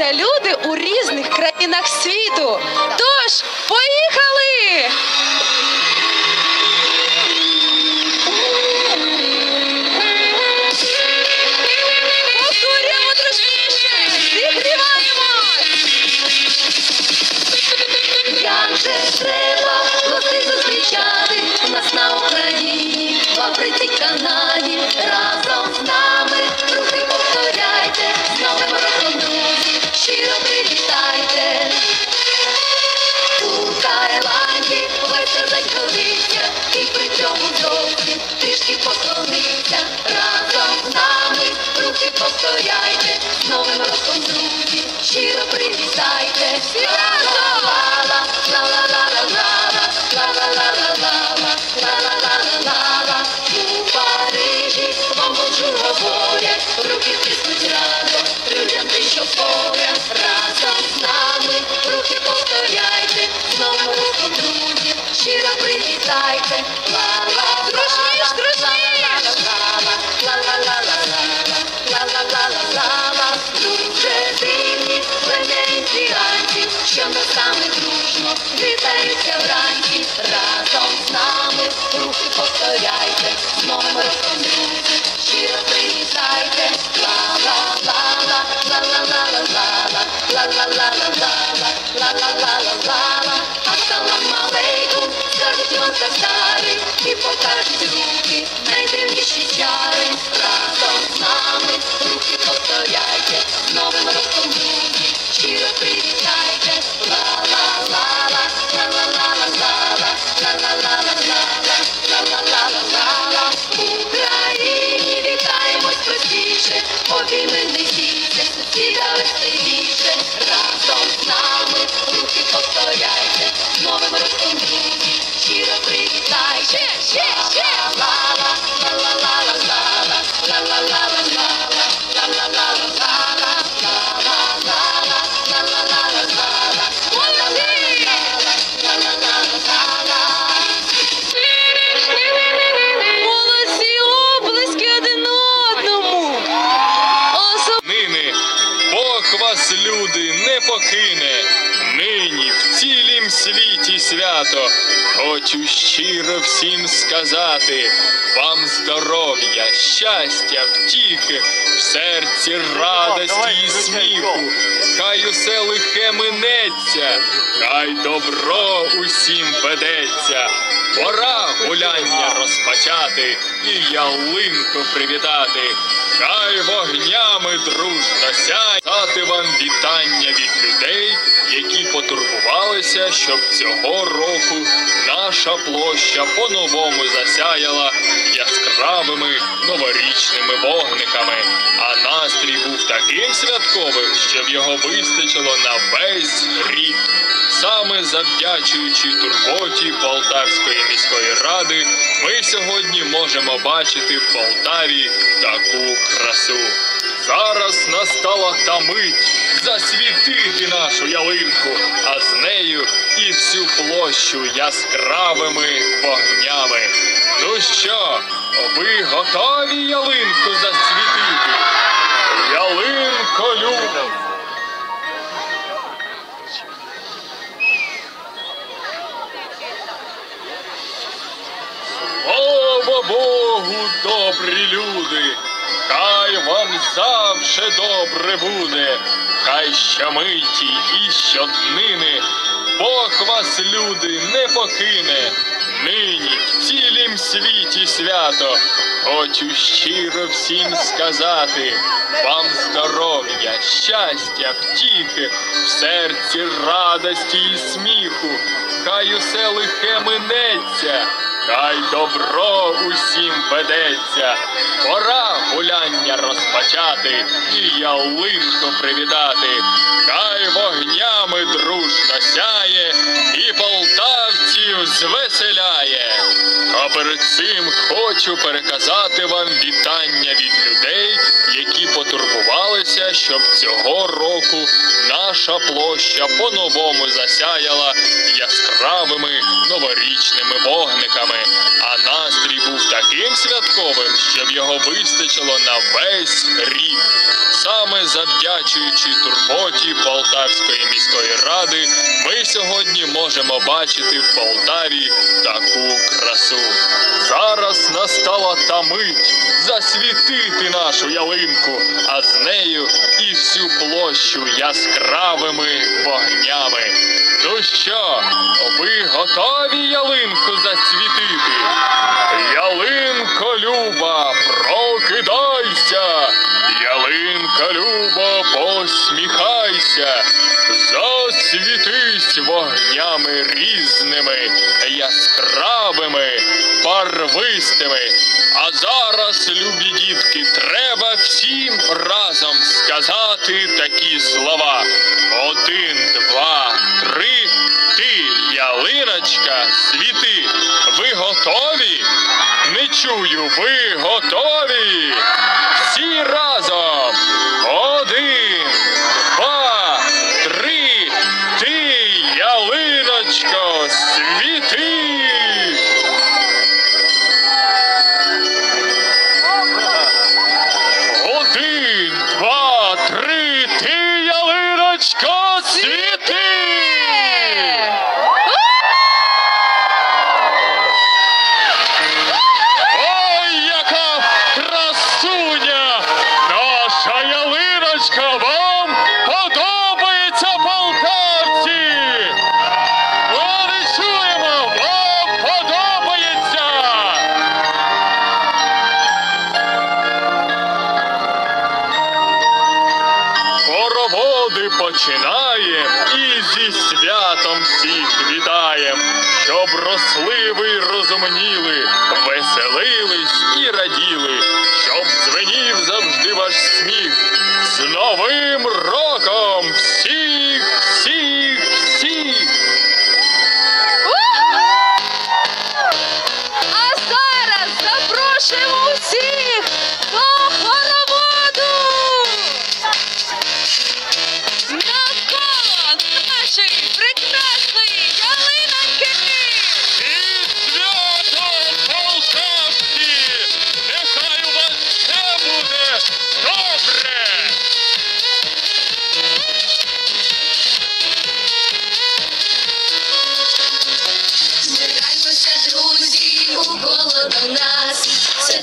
вітаються люди у різних країнах світу. Тож, привітайте. Ла-ла-ла-ла, ла-ла-ла-ла-ла, ла-ла-ла-ла-ла, ла-ла-ла-ла-ла. У Парижі вам bonjour говорять, руки тиснуть радо, людям ти, що поряд. Разом з нами руки повторяйте, з новим роком, друзі, щиро привітайте. Ла-ла-ла-ла, Дружніш, дружніш! Що носами дружно вітаються вранці. Разом з нами рухи повторяйте, з новим роком, друзі, щиро привітайте. Ла-ла-ла-ла, ла-ла-ла-ла-ла, ла-ла-ла-ла-ла, ла-ла-ла-ла-ла. Ассалам алейкум, скажуть вам татари, і покажуть руки, найдивніші чари. Разом з нами руки повторяйте, з новим роком, друзі, щиро привітайте. Walking with the Jesus, the seagull is свято. Хочу щиро всім сказати. Вам здоров'я, щастя, втіхи, в серці радості і сміху. Хай усе лихе минеться, хай добро усім ведеться. Пора гуляння розпочати і ялинку привітати. Хай вогнями дружно сяй. Дати вам вітання від людей, які потурбувалися, щоб цього року наша площа по-новому засяяла яскравими новорічними вогниками. А настрій був таким святковим, щоб його вистачило на весь рік. Саме завдячуючи турботі Полтавської міської ради, ми сьогодні можемо бачити в Полтаві таку красу. Зараз настала та мить засвітити нашу ялинку, а з нею і всю площу яскравими вогнями. Ну що, ви готові ялинку засвітити? Ялинко любов! Богу, добрі люди! Хай вам завше добре буде, хай щомиті і щоднини Бог вас, люди, не покине. Нині в цілім світі свято. Хочу щиро всім сказати, вам здоров'я, щастя, втіхи, в серці радості і сміху. Хай усе лихе минеться, хай добро усім ведеться. Пора гуляння розпочати і ялинку привітати. Хай вогнями дружно сяє і полтавців звеселяє. А перед цим хочу переказати вам вітання від людей, які потурбувалися, щоб цього року наша площа по-новому засяяла яскравими новорічними вогниками, а настрій був таким святковим, щоб його вистачило на весь рік. Саме завдячуючи турботі Полтавської міської ради, ми сьогодні можемо бачити в Полтаві таку красу. Зараз настала та мить засвітити нашу ялинку, а з нею і всю площу яскравими вогнями. Ну що, ви готові ялинку засвітити? Ялинко Люба, прокидайся! Ялинка Люба, посміхайся! Засвітись вогнями різними, яскравими, барвистими. А зараз, любі дітки, треба всім разом сказати такі слова. Один, два, три. Ти, ялиночка, світи. Ви готові? Не чую, ви готові? Всі разом.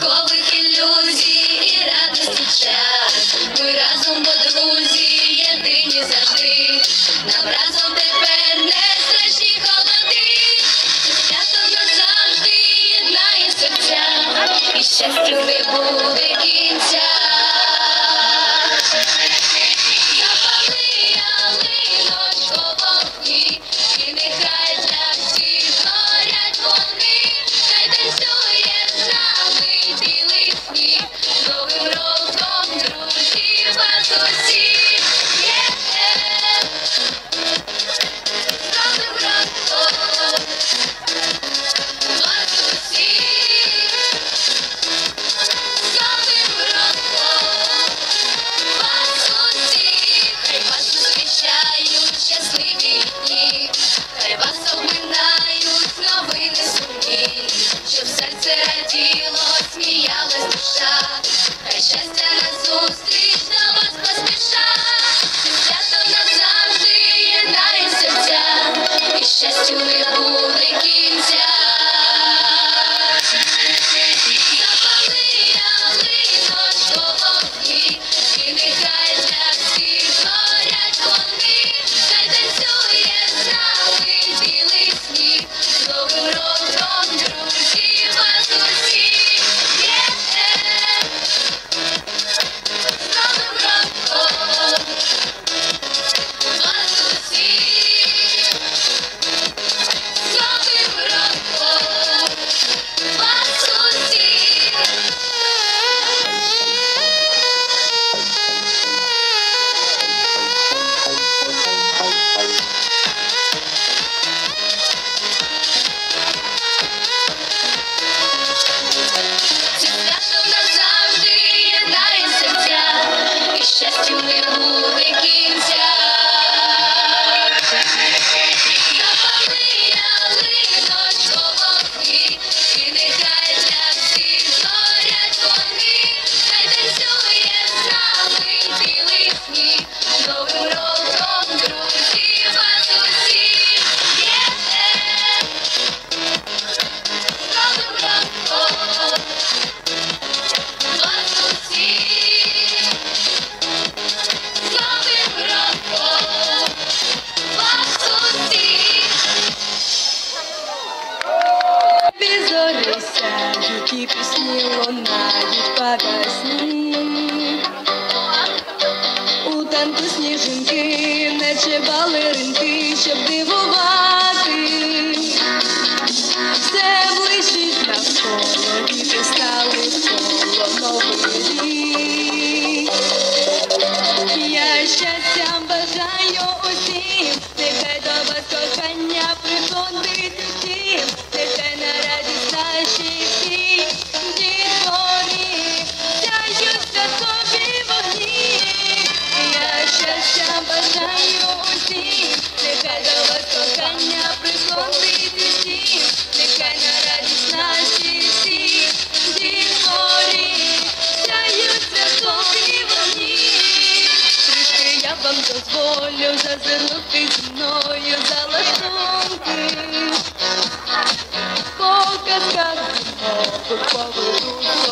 Святкових ілюзій і радості час. I'll never Valentim, Shabdi Vuvan. fazer no fim de noite Ela esconde Poucas casas Mostram o povo do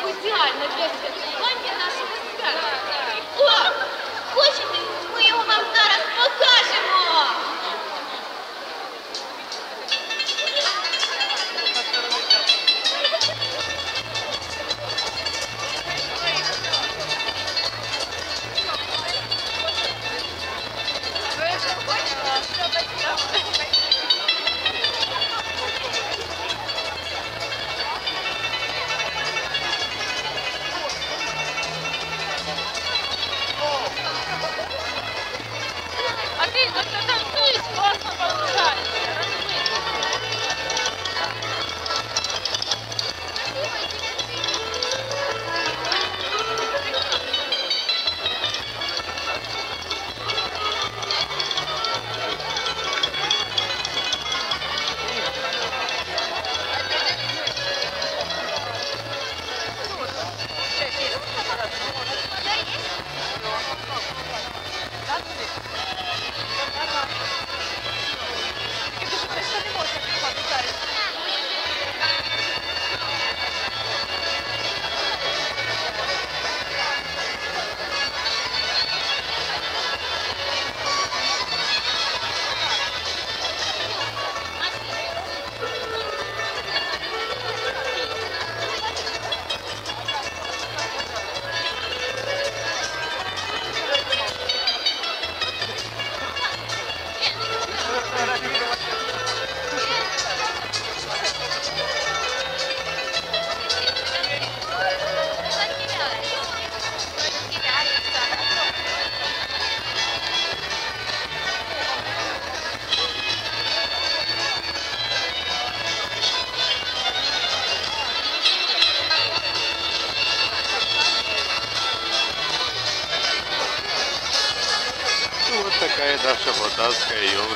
Спеціально для святкування Okay, yo.